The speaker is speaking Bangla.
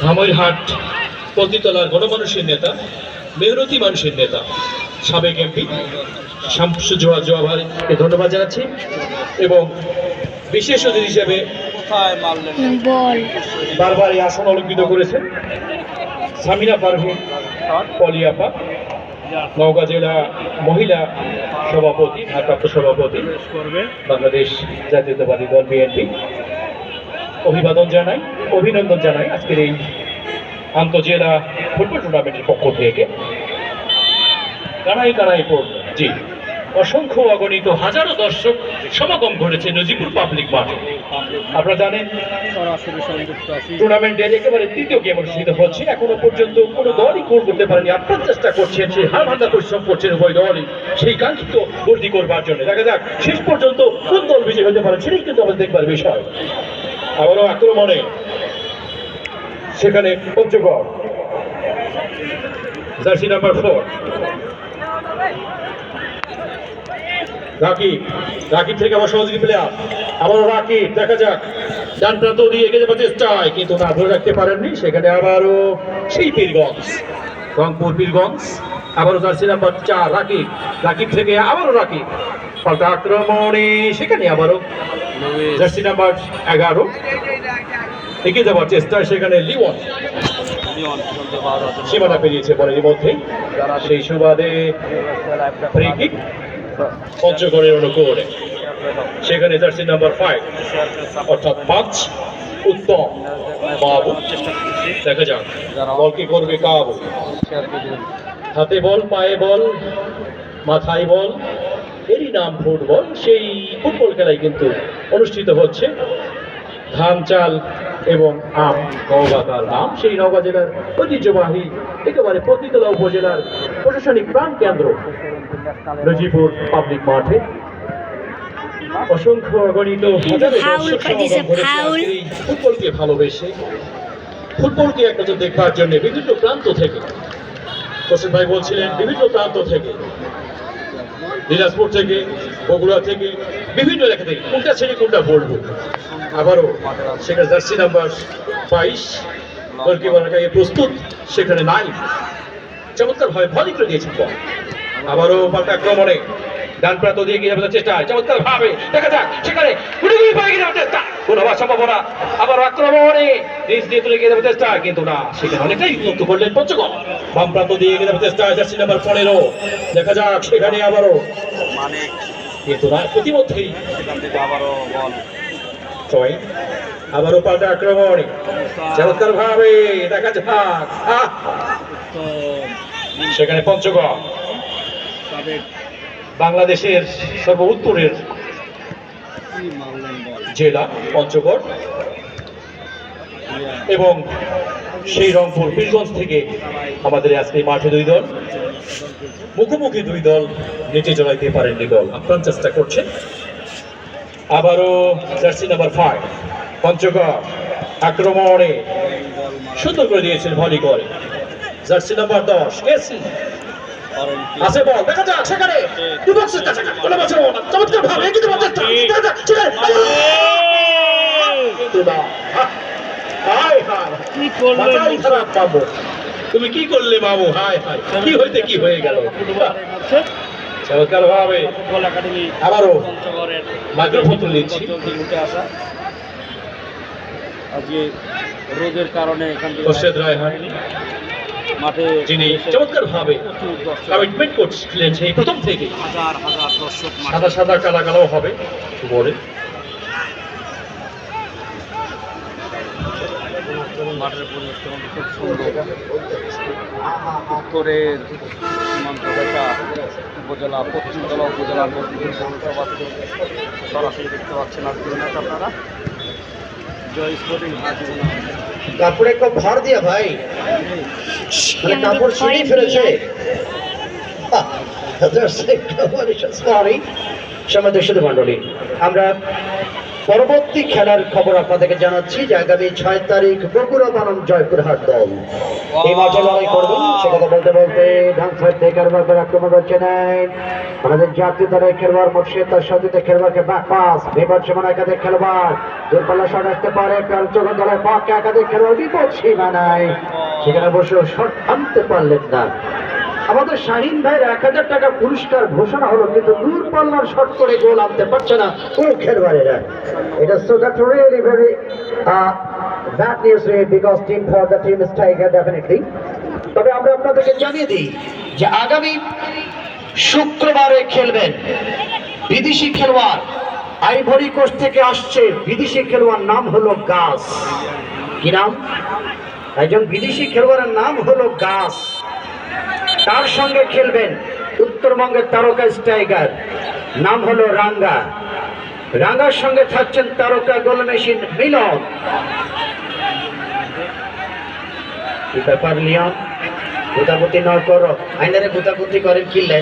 ধামইরহাট পতিতলার গণমানুষের নেতা মেহনতি মানুষের নেতা সাবেক এমপি শামসুজোয়া জোয়া ভাইকে ধন্যবাদ জানাচ্ছি। এবং বিশেষ অতিথি হিসেবে কোথায় মারলেন বল। বারবার এই আসন অলঙ্কিত করেছেন সামিনা পারভিন পলিয়াপা নওগাঁ জেলা মহিলা সভাপতি ভারপ্রাপ্ত সভাপতি বাংলাদেশ জাতীয়তাবাদী দল বিএনপি। অভিবাদন জানাই, অভিনন্দন জানাই আজকের এই আন্তজেলা ফুটবল টুর্নামেন্টের পক্ষ থেকে। কানাই কানাই পড়ল জি। অসংখ্য অগণিত হাজারো দর্শক সমাগম ঘটেছে নজিপুর পাবলিক মাঠে। আপনারা জানেন, টুর্নামেন্টের একেবারে তৃতীয় গেম অনুষ্ঠিত হচ্ছে। এখনও পর্যন্ত কোনো দলই গোল করতে পারেনি। আপনার চেষ্টা করছেন সেই হার ভান্ডা পরিশ্রম করছেন উভয় দলই, সেই কাঙ্ক্ষিত ভর্তি করবার জন্য। দেখা যাক, শেষ পর্যন্ত কোন দল বিজয় হতে পারে, সেটাই কিন্তু আমাদের দেখবার বিষয়। আবারও আক্রমণে সেখানে পঞ্চগড়। Jersey number four. থেকে আবারও রাকিব, দেখা যাক। দিয়ে কিন্তু না, ধরে রাখতে পারেননি। সেখানে আবারও সেই রংপুর আবারও জার্সি নাম্বার থেকে আবারও আক্রমণে সেখানে আবারও জার্সি নাম্বার এগারো। এগিয়ে যাবার চেষ্টায় সেখানে লিওন। সীমানা পেরিয়েছে বলের মধ্যেই সেই সুবাদে ফ্রি কিক পঞ্চগড়ের অনুকূলে। সেখানে জার্সি নাম্বার ফাইভ অর্থাৎ পাঁচ। উত্তম বাবু। চেষ্টা দেখা যাক বল কি করবে কাবু। হাতে বল পায়ে বল মাথায় বল। এরই নাম ফুটবল সেই ফুটবল খেলাই কিন্তু অনুষ্ঠিত হচ্ছে। ধান চাল এবং আম নওগাঁ তার নাম সেই নওগাঁ জেলার ঐতিহ্যবাহী একেবারে পতিতলা উপজেলার প্রশাসনিক প্রাণ কেন্দ্র নজিপুর পাবলিক মাঠে। অসংখ্য অগণিত এই ফুটবলকে ভালোবেসে। ফুটবলকে এক নজর দেখবার জন্য বিভিন্ন প্রান্ত থেকে হোসেন ভাই বলছিলেন বিভিন্ন প্রান্ত থেকে। দিনাজপুর থেকে, বগুড়া থেকে, বিভিন্ন এলাকা থেকে, কোনটা ছেড়ে কোনটা বলব আবারও সেখানে জার্সি নাম্বার বাইশ গোলকিপার একাই প্রস্তুত, সেখানে নাই। চমৎকার ভাবে ভলি করে দিয়েছেন বল। আবারও পাল্টা আক্রমণে ডান প্রান্ত দিয়ে গিয়ে যাবার চেষ্টা, চমৎকার ভাবে। দেখা যাক, সেখানে গুলি গুলি পায়ে গিয়ে চেষ্টা। কোনো হওয়ার সম্ভাবনা। আবার আক্রমণে নিজ দিয়ে তুলে গিয়ে যাবার চেষ্টা, কিন্তু না, সেখানে অনেকটাই মুক্ত করলেন পঞ্চগড়। বাম প্রান্ত দিয়ে গিয়ে চেষ্টা জার্সি নাম্বার পনেরো। দেখা যাক সেখানে আবারও। প্রতিমধ্যেই। আবারও বল। ছয় আবারও পাল্টা আক্রমণ। চমৎকার ভাবে দেখা যাক সেখানে পঞ্চগড়। বাংলাদেশের সর্ব উত্তরের জেলা পঞ্চগড়। এবং সেই রংপুর পীরগঞ্জ থেকে আমাদের আজকে মাঠে দুই দল, মুখোমুখি দুই দল নেচে চলাইতে পারেননি দল। আপ্রাণ চেষ্টা করছে। আবারও জার্সি নাম্বার ফাইভ পঞ্চগড়, আক্রমণে সুন্দর করে দিয়েছেন ভলি করে জার্সি নাম্বার দশ কেসি আছে বল, দেখা যাক সেখানে। বিপক্ষের কাছে কোনো বছর চমৎকার এগিয়ে দেওয়ার চেষ্টা দেখা যাক সেখানে কিন্তু না হায় হায় কি করলেন মাথাই খারাপ পাবো। তুমি কি করলে মামু হায় হায় কি হইতে কি হয়ে গেল? চমৎকার ভাবে আবারও মাইক্রোফোন আসা। আজকে রোদের কারণে এখান থেকে খোরশেদ রায়হান মাঠে যিনি চমৎকার ভাবে কমিটমেন্ট করছিলেন সেই প্রথম থেকে। হাজার হাজার দর্শক সাদা সাদা কালা কালাও হবে। বলে মাঠের পরিবেশটা কিন্তু খুব সুন্দর উত্তরের সীমান্ত রেখা উপজেলা পশ্চিমতলা উপজেলার মধ্যে পৌরসভা থেকে সরাসরি দেখতে পাচ্ছেন ম্যাচ আপনারা জয় স্পোর্টিং কাপড়ে একটু ভর দিয়া ভাই মানে কাপড় ছিঁড়ে ফেলেছে শুধু মণ্ডলী আমরা পরবর্তী খেলার খবর আপনাদেরকে জানাচ্ছি যে আগামী ছয় তারিখ বগুড়া বনাম জয়পুরহাট দল। এই মাঠে লড়াই করবেন, সে কথা বলতে বলতে ডান সাইড থেকে খেলোয়াড় করে আক্রমণ করছে নেন আমাদের জাতীয় দলের খেলোয়াড় মুর্শিদ তার সাথে খেলোয়াড়কে ব্যাক পাস বিপদ সীমানা একাধিক খেলোয়াড়। দূরপাল্লা শট আসতে পারে চোখ দলের পক্ষে একাধিক খেলোয়াড়, বিপদ সীমানায়। সেখানে বসে শট আনতে পারলেন না। আমাদের শাহিন ভাইয়ের এক হাজার টাকা পুরস্কার ঘোষণা হলো, কিন্তু দূর পাল্লার শট করে গোল আনতে পারছে না। ও খেলোয়াড়েরা। এটা so that really very bad news রে because team for the team striker definitely তবে আমরা আপনাদেরকে জানিয়ে দিই যে আগামী শুক্রবারে খেলবেন বিদেশি খেলোয়াড়। আইভরি কোস্ট থেকে আসছে বিদেশি খেলোয়াড়, নাম হলো গাস কি নাম? একজন বিদেশি খেলোয়াড়ের নাম হলো গাস তার সঙ্গে খেলবেন উত্তরবঙ্গের তারকা স্ট্রাইকার। নাম হলো রাঙ্গা। রাঙ্গার সঙ্গে থাকছেন তারকা গোল মেশিন মিলন। কি ব্যাপার লিয়ন গুতাগুতি ন করো। আইনারে গুতাগুতি করেন কিনলে